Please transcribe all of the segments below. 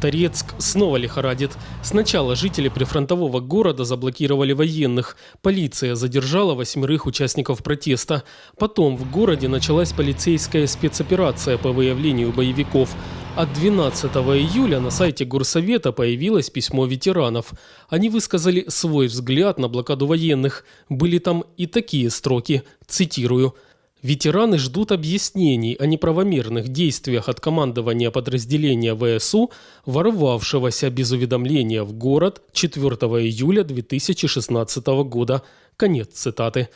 Торецк снова лихорадит. Сначала жители прифронтового города заблокировали военных. Полиция задержала восьмерых участников протеста. Потом в городе началась полицейская спецоперация по выявлению боевиков. А 12 июля на сайте Горсовета появилось письмо ветеранов. Они высказали свой взгляд на блокаду военных. Были там и такие строки, цитирую – Ветераны ждут объяснений о неправомерных действиях от командования подразделения ВСУ, ворвавшегося без уведомления в город 4 июля 2016 года. Конец цитаты.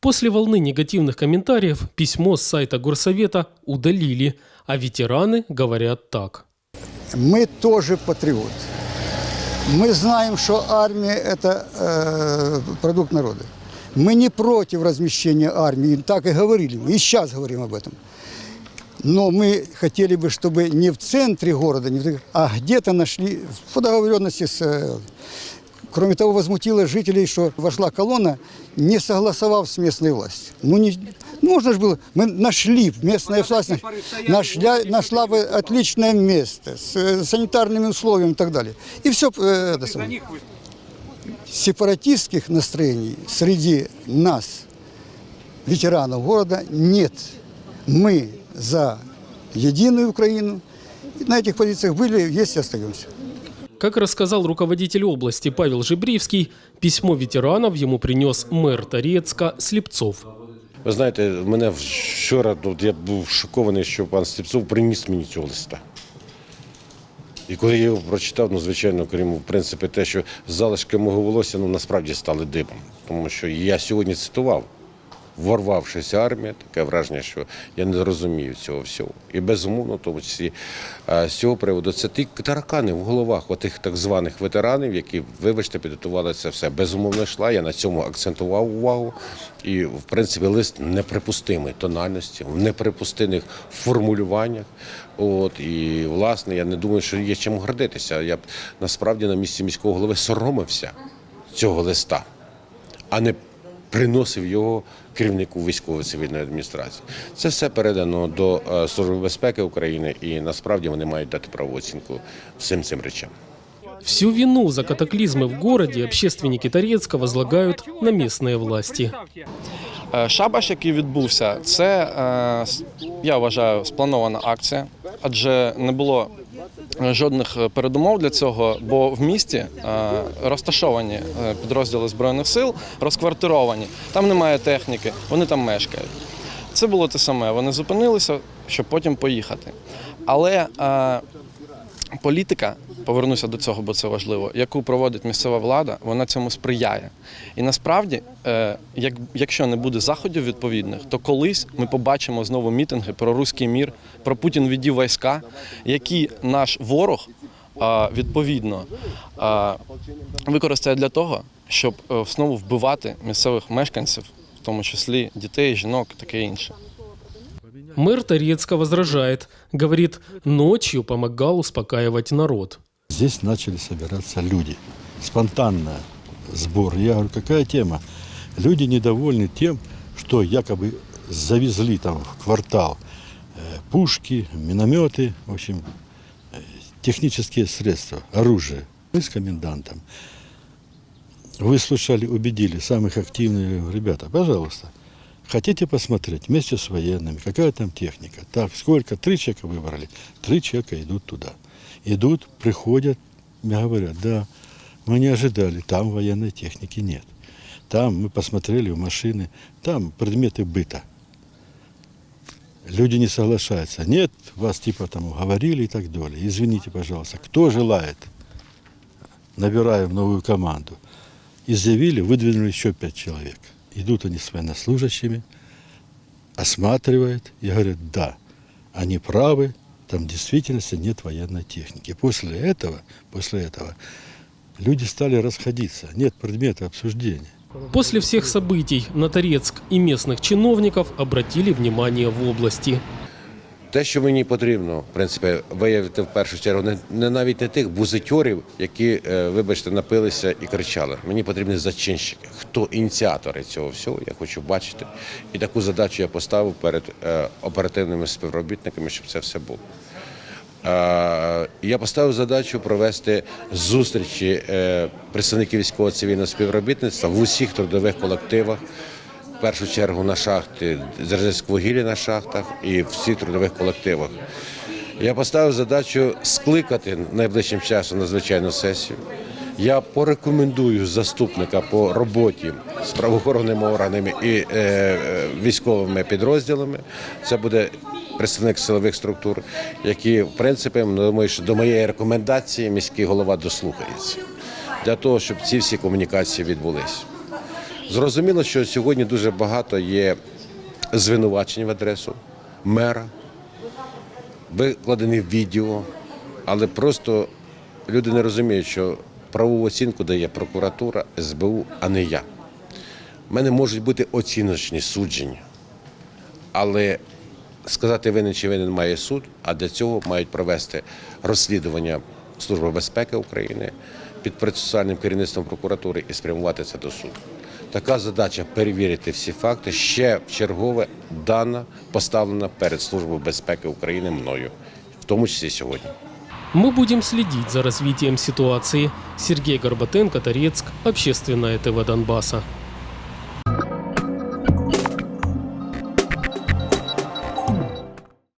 После волны негативных комментариев письмо с сайта Горсовета удалили, а ветераны говорят так. Мы тоже патриоты. Мы знаем, что армия – это э, продукт народа. Мы не против размещения армии, так и говорили, мы и сейчас говорим об этом. Но мы хотели бы, чтобы не в центре города, а где-то нашли, по договоренности с... э, Кроме того, возмутило жителей, что вошла колонна, не согласовав с местной властью. Ну, не, ну, можно же было, мы нашли, местная власть нашла, нашла бы отличное место с э, санитарными условиями и так далее. И все э, это самое. Сепаратистских настроений среди нас, ветеранов города, нет. Мы за единую Украину. И на этих позициях были, есть и остаемся. Как рассказал руководитель области Павел Жибривский, письмо ветеранов ему принес мэр Торецка Слепцов. Ви знаєте, мене вчора ну, я був шокований, що пан Степцов приніс мені цього листа. І коли я його прочитав, ну, звичайно, крім в принципі, те, що залишки мого волосся ну, насправді стали дибом. Тому що я сьогодні цитував, ворвавшися армія, таке враження, що я не розумію цього всього. І безумовно, тому числі е, з цього приводу, це ті таракани в головах отих так званих ветеранів, які, вибачте, підготували це все. Безумовно йшла. Я на цьому акцентував увагу. І, в принципі, лист неприпустимий тональності, в неприпустимих формулюваннях. От і власне, я не думаю, що є чим гордитися. Я б насправді на місці міського голови соромився цього листа, а не приносив його керівнику військово-цивільної адміністрації. Це все передано до е, Служби безпеки України, і насправді вони мають дати правову оцінку всім цим речам. Всю вину за катаклизмы в городе общественники Торецка возлагают на местные власти. Е, Шабаш, який відбувся, це е, я вважаю спланована акція, адже не було жодних е, передумов для цього, бо в місті е, розташовані е, підрозділи збройних сил, розквартировані. Там немає техніки, вони там мешкають. Це було те саме. Вони зупинилися, щоб потім поїхати. Але політика, повернуся до цього, бо це важливо, яку проводить місцева влада, вона цьому сприяє. І насправді, е, як, якщо не буде заходів відповідних, то колись ми побачимо знову мітинги про руський мір, про Путін відів війська, які наш ворог е, відповідно е, використає для того, щоб знову вбивати місцевих мешканців, в тому числі дітей, жінок, таке інше. Мэр Торецка возражает. Говорит, ночью помогал успокаивать народ. Здесь начали собираться люди. Спонтанно сбор. Я говорю, какая тема? Люди недовольны тем, что якобы завезли там в квартал э, пушки, минометы, в общем, э, технические средства, оружие. Мы с комендантом выслушали, убедили самых активных ребята, пожалуйста, хотите посмотреть вместе с военными, какая там техника? Так, сколько? Три человека выбрали. Три человека идут туда. Идут, приходят, говорят, да, мы не ожидали, там военной техники нет. Там мы посмотрели в машины, там предметы быта. Люди не соглашаются. Нет, вас типа там уговорили и так далее. Извините, пожалуйста, кто желает? Набираем новую команду. Изъявили, выдвинули еще пять человек. Идут они с военнослужащими, осматривают и говорят, да, они правы, там в действительности нет военной техники. После этого, после этого люди стали расходиться, нет предмета обсуждения. После всех событий на Торецк и местных чиновников обратили внимание в области. Те, що мені потрібно, в принципі, виявити в першу чергу, не, не навіть не тих бузитьорів, які, е, вибачте, напилися і кричали. Мені потрібні зачинщики. Хто ініціатори цього всього, я хочу бачити. І таку задачу я поставив перед е, оперативними співробітниками, щоб це все було. Е, Я поставив задачу провести зустрічі представників військового цивільного співробітництва в усіх трудових колективах. Першу чергу на шахті Дзержинськвугілля на шахтах і всіх трудових колективах. Я поставив задачу скликати найближчим часом надзвичайну сесію. Я порекомендую заступника по роботі з правоохоронними органами і е, е, військовими підрозділами. Це буде представник силових структур, які, в принципі, ну, думаю, що до моєї рекомендації міський голова дослухається для того, щоб ці всі комунікації відбулись. Зрозуміло, що сьогодні дуже багато є звинувачень в адресу мера, викладені відео, але просто люди не розуміють, що правову оцінку дає прокуратура, СБУ, а не я. У мене можуть бути оціночні судження, але сказати винен чи винен має суд, а для цього мають провести розслідування Служба безпеки України під процесуальним керівництвом прокуратури і спрямувати це до суду. Така задача перевірити всі факти ще чергове дана поставлена перед Службою безпеки України мною, в тому числі сьогодні. Мы будем следить за развитием ситуации. Сергей Горбатенко, Торецк, Общественное ТВ Донбасса.